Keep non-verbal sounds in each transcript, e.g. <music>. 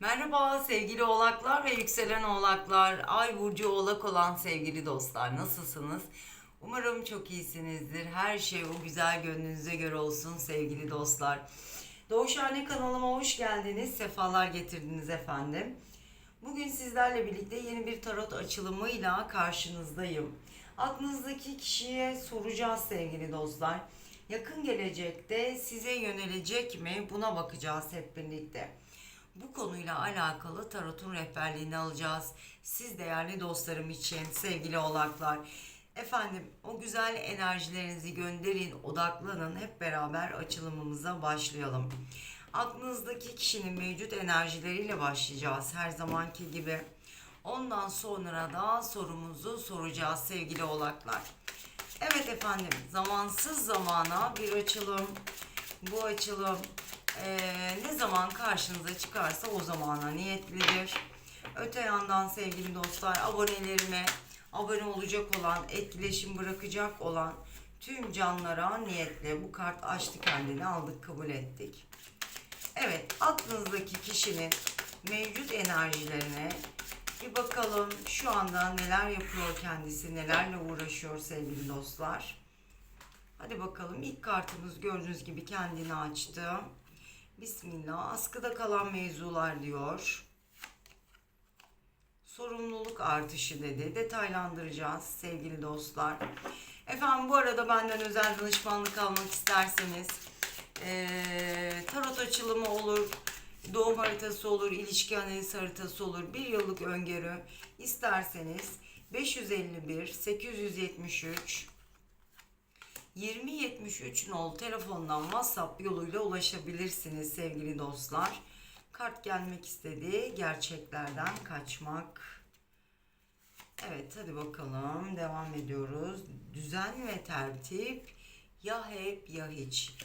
Merhaba sevgili oğlaklar ve yükselen oğlaklar, ay burcu oğlak olan sevgili dostlar nasılsınız? Umarım çok iyisinizdir. Her şey o güzel gönlünüze göre olsun sevgili dostlar. Doğuşhane kanalıma hoş geldiniz, sefalar getirdiniz efendim. Bugün sizlerle birlikte yeni bir tarot açılımıyla karşınızdayım. Aklınızdaki kişiye soracağız sevgili dostlar. Yakın gelecekte size yönelecek mi? Buna bakacağız hep birlikte. Bu konuyla alakalı tarotun rehberliğini alacağız. Siz değerli dostlarım için sevgili oğlaklar. Efendim o güzel enerjilerinizi gönderin, odaklanın. Hep beraber açılımımıza başlayalım. Aklınızdaki kişinin mevcut enerjileriyle başlayacağız her zamanki gibi. Ondan sonra da sorumuzu soracağız sevgili oğlaklar. Evet efendim zamansız zamana bir açılım. Bu açılım eee, ne zaman karşınıza çıkarsa o zamana niyetlidir. Öte yandan sevgili dostlar abonelerime abone olacak olan, etkileşim bırakacak olan tüm canlara niyetle bu kart açtı kendini aldık kabul ettik. Evet aklınızdaki kişinin mevcut enerjilerine bir bakalım şu anda neler yapıyor kendisi, nelerle uğraşıyor sevgili dostlar. Hadi bakalım ilk kartımız gördüğünüz gibi kendini açtı. Bismillah askıda kalan mevzular diyor. Sorumluluk artışı dedi. Detaylandıracağız sevgili dostlar. Efendim bu arada benden özel danışmanlık almak isterseniz eee, tarot açılımı olur, doğum haritası olur, ilişki analiz haritası olur, bir yıllık öngörü isterseniz 551 873 2073 nol telefondan WhatsApp yoluyla ulaşabilirsiniz sevgili dostlar. Kart gelmek istedi. Gerçeklerden kaçmak. Evet hadi bakalım devam ediyoruz. Düzen ve tertip ya hep ya hiç.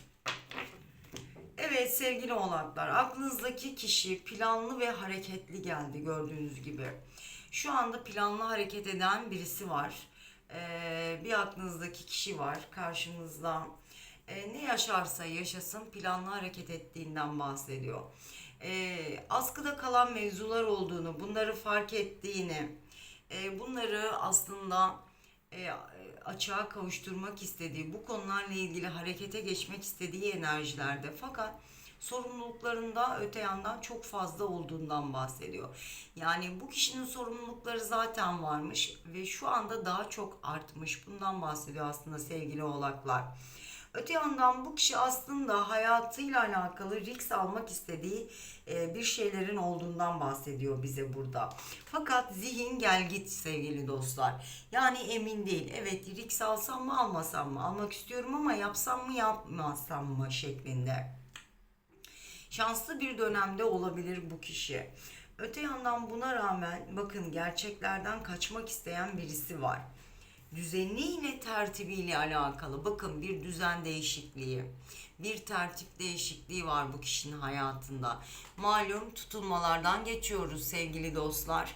Evet sevgili oğlaklar aklınızdaki kişi planlı ve hareketli geldi gördüğünüz gibi. Şu anda planlı hareket eden birisi var. Ee, bir aklınızdaki kişi var karşınızda. Ee, ne yaşarsa yaşasın planlı hareket ettiğinden bahsediyor. Ee, askıda kalan mevzular olduğunu, bunları fark ettiğini, e, bunları aslında e, açığa kavuşturmak istediği, bu konularla ilgili harekete geçmek istediği enerjilerde. Fakat sorumluluklarında öte yandan çok fazla olduğundan bahsediyor. Yani bu kişinin sorumlulukları zaten varmış ve şu anda daha çok artmış. Bundan bahsediyor aslında sevgili oğlaklar. Öte yandan bu kişi aslında hayatıyla alakalı risk almak istediği e, bir şeylerin olduğundan bahsediyor bize burada. Fakat zihin gel git sevgili dostlar. Yani emin değil. Evet risk alsam mı almasam mı? Almak istiyorum ama yapsam mı yapmasam mı şeklinde. Şanslı bir dönemde olabilir bu kişi. Öte yandan buna rağmen bakın gerçeklerden kaçmak isteyen birisi var. Düzeniyle tertibiyle alakalı. Bakın bir düzen değişikliği bir tertip değişikliği var bu kişinin hayatında. Malum tutulmalardan geçiyoruz sevgili dostlar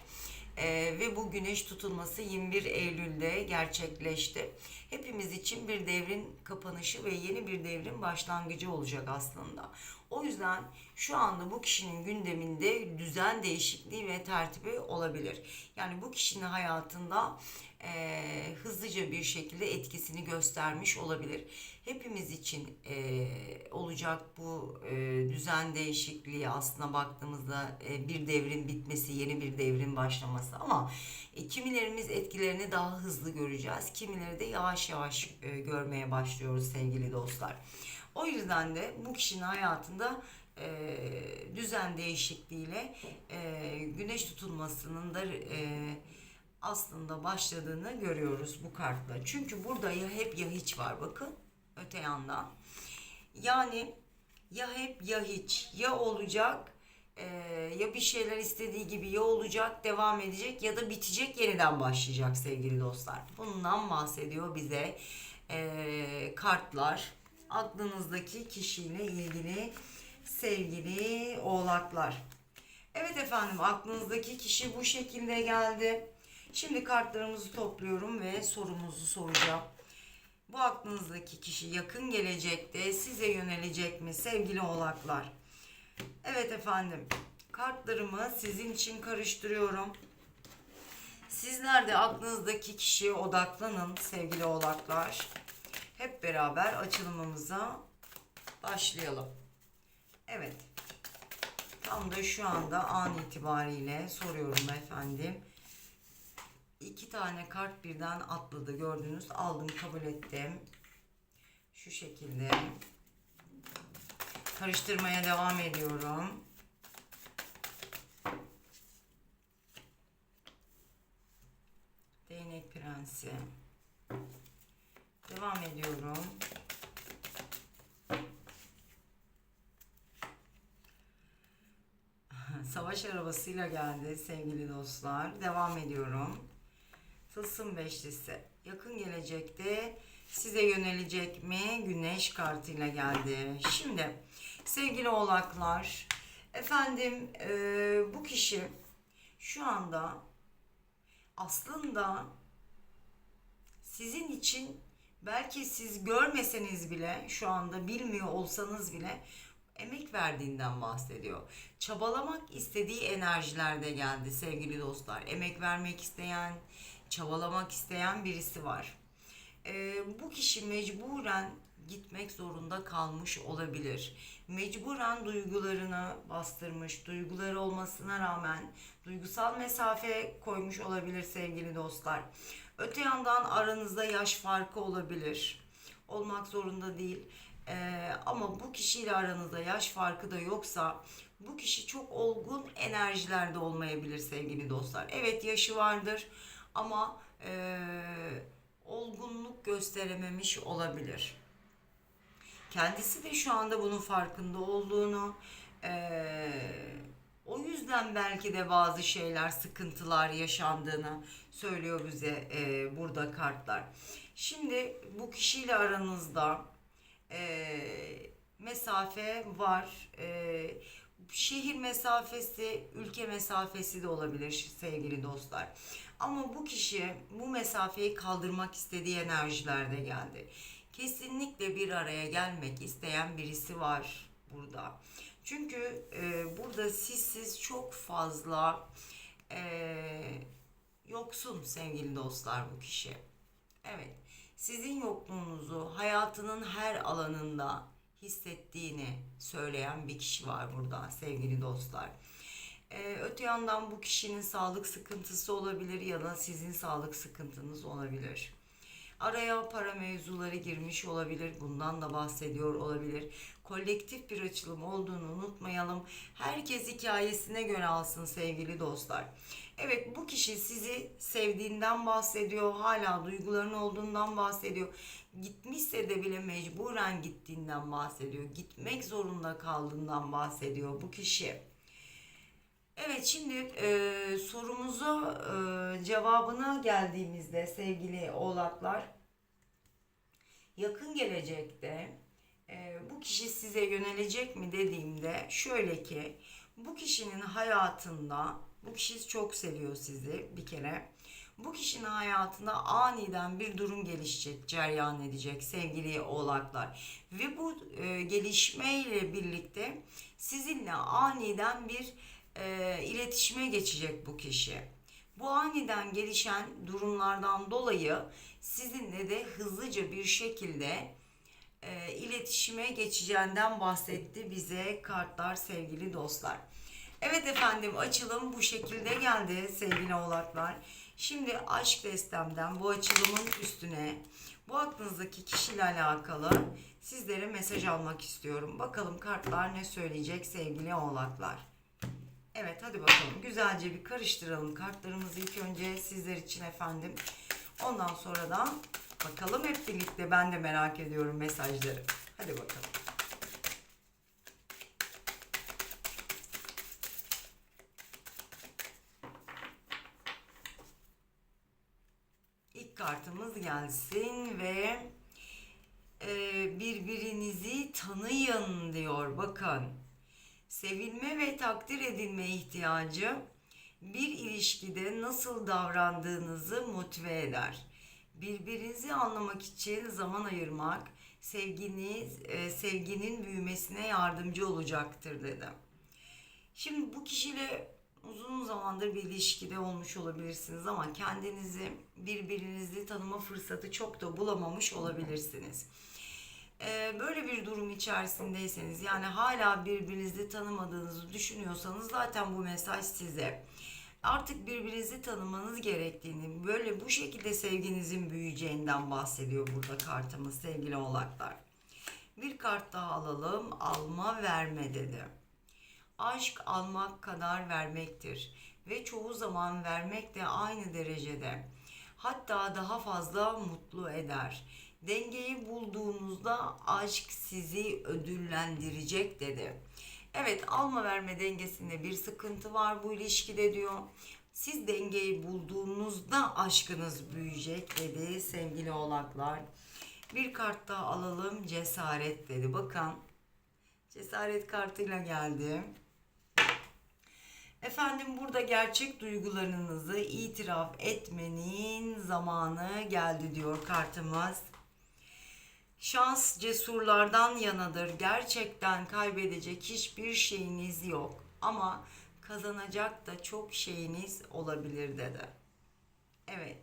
Ee, ve bu güneş tutulması 21 Eylül'de gerçekleşti. Hepimiz için bir devrin kapanışı ve yeni bir devrin başlangıcı olacak aslında. O yüzden şu anda bu kişinin gündeminde düzen değişikliği ve tertibi olabilir. Yani bu kişinin hayatında e, hızlıca bir şekilde etkisini göstermiş olabilir. Hepimiz için e, olacak bu e, düzen değişikliği aslında baktığımızda e, bir devrin bitmesi, yeni bir devrin başlaması ama e, kimilerimiz etkilerini daha hızlı göreceğiz. Kimileri de yavaş yavaş e, görmeye başlıyoruz sevgili dostlar. O yüzden de bu kişinin hayatında e, düzen değişikliğiyle e, güneş tutulmasının da e, aslında başladığını görüyoruz bu kartla. Çünkü burada ya hep ya hiç var bakın öte yandan. Yani ya hep ya hiç ya olacak e, ya bir şeyler istediği gibi ya olacak devam edecek ya da bitecek yeniden başlayacak sevgili dostlar. Bundan bahsediyor bize e, kartlar aklınızdaki kişiyle ilgili sevgili oğlaklar. Evet efendim aklınızdaki kişi bu şekilde geldi. Şimdi kartlarımızı topluyorum ve sorumuzu soracağım. Bu aklınızdaki kişi yakın gelecekte size yönelecek mi sevgili oğlaklar? Evet efendim. kartlarımı sizin için karıştırıyorum. Sizler de aklınızdaki kişiye odaklanın sevgili oğlaklar. Hep beraber açılımımıza başlayalım. Evet. Tam da şu anda an itibariyle soruyorum efendim. İki tane kart birden atladı gördünüz. Aldım kabul ettim. Şu şekilde. Karıştırmaya devam ediyorum. Değnek prensi. Devam ediyorum. Savaş arabasıyla geldi sevgili dostlar. Devam ediyorum. Tılsım beşlisi. Yakın gelecekte size yönelecek mi? Güneş kartıyla geldi. Şimdi sevgili oğlaklar efendim eee, bu kişi şu anda aslında sizin için belki siz görmeseniz bile şu anda bilmiyor olsanız bile emek verdiğinden bahsediyor. Çabalamak istediği enerjilerde geldi sevgili dostlar. Emek vermek isteyen, çabalamak isteyen birisi var. Ee, bu kişi mecburen gitmek zorunda kalmış olabilir. Mecburen duygularını bastırmış, duyguları olmasına rağmen duygusal mesafe koymuş olabilir sevgili dostlar. Öte yandan aranızda yaş farkı olabilir. Olmak zorunda değil. Ee, ama bu kişiyle aranızda yaş farkı da yoksa bu kişi çok olgun enerjilerde olmayabilir sevgili dostlar. Evet yaşı vardır ama eee, olgunluk gösterememiş olabilir. Kendisi de şu anda bunun farkında olduğunu, eee, o yüzden belki de bazı şeyler, sıkıntılar yaşandığını söylüyor bize eee, burada kartlar. Şimdi bu kişiyle aranızda eee, mesafe var. Eee, şehir mesafesi, ülke mesafesi de olabilir sevgili dostlar. Ama bu kişi bu mesafeyi kaldırmak istediği enerjilerde geldi. Kesinlikle bir araya gelmek isteyen birisi var burada. Çünkü e, burada sizsiz çok fazla e, yoksun sevgili dostlar bu kişi. Evet, sizin yokluğunuzu hayatının her alanında hissettiğini söyleyen bir kişi var burada sevgili dostlar. Ee, öte yandan bu kişinin sağlık sıkıntısı olabilir ya da sizin sağlık sıkıntınız olabilir. Araya para mevzuları girmiş olabilir. Bundan da bahsediyor olabilir. Kolektif bir açılım olduğunu unutmayalım. Herkes hikayesine göre alsın sevgili dostlar. Evet bu kişi sizi sevdiğinden bahsediyor. Hala duyguların olduğundan bahsediyor. Gitmişse de bile mecburen gittiğinden bahsediyor. Gitmek zorunda kaldığından bahsediyor bu kişi. Evet şimdi e, sorumuza e, cevabına geldiğimizde sevgili oğlaklar yakın gelecekte e, bu kişi size yönelecek mi dediğimde şöyle ki bu kişinin hayatında bu kişi çok seviyor sizi bir kere. Bu kişinin hayatında aniden bir durum gelişecek, cereyan edecek sevgili oğlaklar. Ve bu e, gelişmeyle birlikte sizinle aniden bir e, iletişime geçecek bu kişi. Bu aniden gelişen durumlardan dolayı sizinle de hızlıca bir şekilde e, iletişime geçeceğinden bahsetti bize kartlar sevgili dostlar. Evet efendim açılım bu şekilde geldi sevgili oğlaklar. Şimdi aşk destemden bu açılımın üstüne bu aklınızdaki kişiyle alakalı sizlere mesaj almak istiyorum. Bakalım kartlar ne söyleyecek sevgili oğlaklar. Evet hadi bakalım güzelce bir karıştıralım kartlarımızı ilk önce sizler için efendim. Ondan sonra da bakalım hep birlikte ben de merak ediyorum mesajları. Hadi bakalım. İlk kartımız gelsin ve e, birbirinizi tanıyın diyor. Bakın sevilme ve takdir edilme ihtiyacı bir ilişkide nasıl davrandığınızı motive eder. Birbirinizi anlamak için zaman ayırmak sevginiz e, sevginin büyümesine yardımcı olacaktır dedim. Şimdi bu kişiyle uzun zamandır bir ilişkide olmuş olabilirsiniz ama kendinizi birbirinizi tanıma fırsatı çok da bulamamış olabilirsiniz. Ee, böyle bir durum içerisindeyseniz yani hala birbirinizi tanımadığınızı düşünüyorsanız zaten bu mesaj size. Artık birbirinizi tanımanız gerektiğini, böyle bu şekilde sevginizin büyüyeceğinden bahsediyor burada kartımız sevgili oğlaklar. Bir kart daha alalım. Alma verme dedi. Aşk almak kadar vermektir ve çoğu zaman vermek de aynı derecede. Hatta daha fazla mutlu eder. Dengeyi bulduğunuzda aşk sizi ödüllendirecek dedi. Evet alma verme dengesinde bir sıkıntı var bu ilişkide diyor. Siz dengeyi bulduğunuzda aşkınız büyüyecek dedi sevgili oğlaklar. Bir kart daha alalım cesaret dedi. Bakın cesaret kartıyla geldi. Efendim burada gerçek duygularınızı itiraf etmenin zamanı geldi diyor kartımız. Şans cesurlardan yanadır. Gerçekten kaybedecek hiçbir şeyiniz yok. Ama kazanacak da çok şeyiniz olabilir dedi. Evet.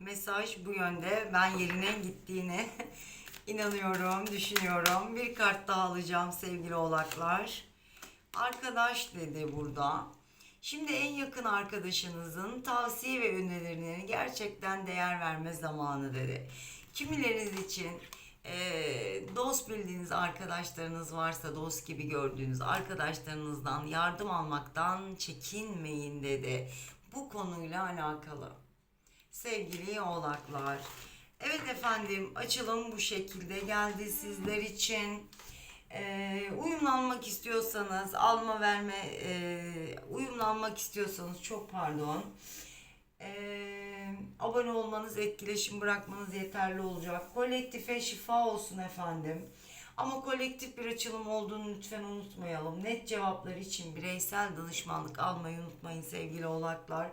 Mesaj bu yönde. Ben yerine gittiğine <laughs> inanıyorum, düşünüyorum. Bir kart daha alacağım sevgili oğlaklar. Arkadaş dedi burada. Şimdi en yakın arkadaşınızın tavsiye ve önerilerine gerçekten değer verme zamanı dedi. Kimileriniz için eee, dost bildiğiniz arkadaşlarınız varsa dost gibi gördüğünüz arkadaşlarınızdan yardım almaktan çekinmeyin dedi. Bu konuyla alakalı. Sevgili oğlaklar. Evet efendim açılım bu şekilde geldi sizler için. Ee, uyumlanmak istiyorsanız alma verme e, uyumlanmak istiyorsanız çok pardon Ee, abone olmanız etkileşim bırakmanız yeterli olacak. Kolektife şifa olsun efendim. Ama kolektif bir açılım olduğunu lütfen unutmayalım. Net cevaplar için bireysel danışmanlık almayı unutmayın sevgili oğlaklar.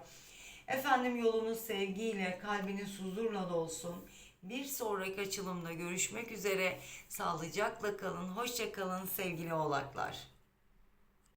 Efendim yolunuz sevgiyle kalbiniz huzurla dolsun. Bir sonraki açılımda görüşmek üzere. Sağlıcakla kalın, hoşça kalın sevgili oğlaklar.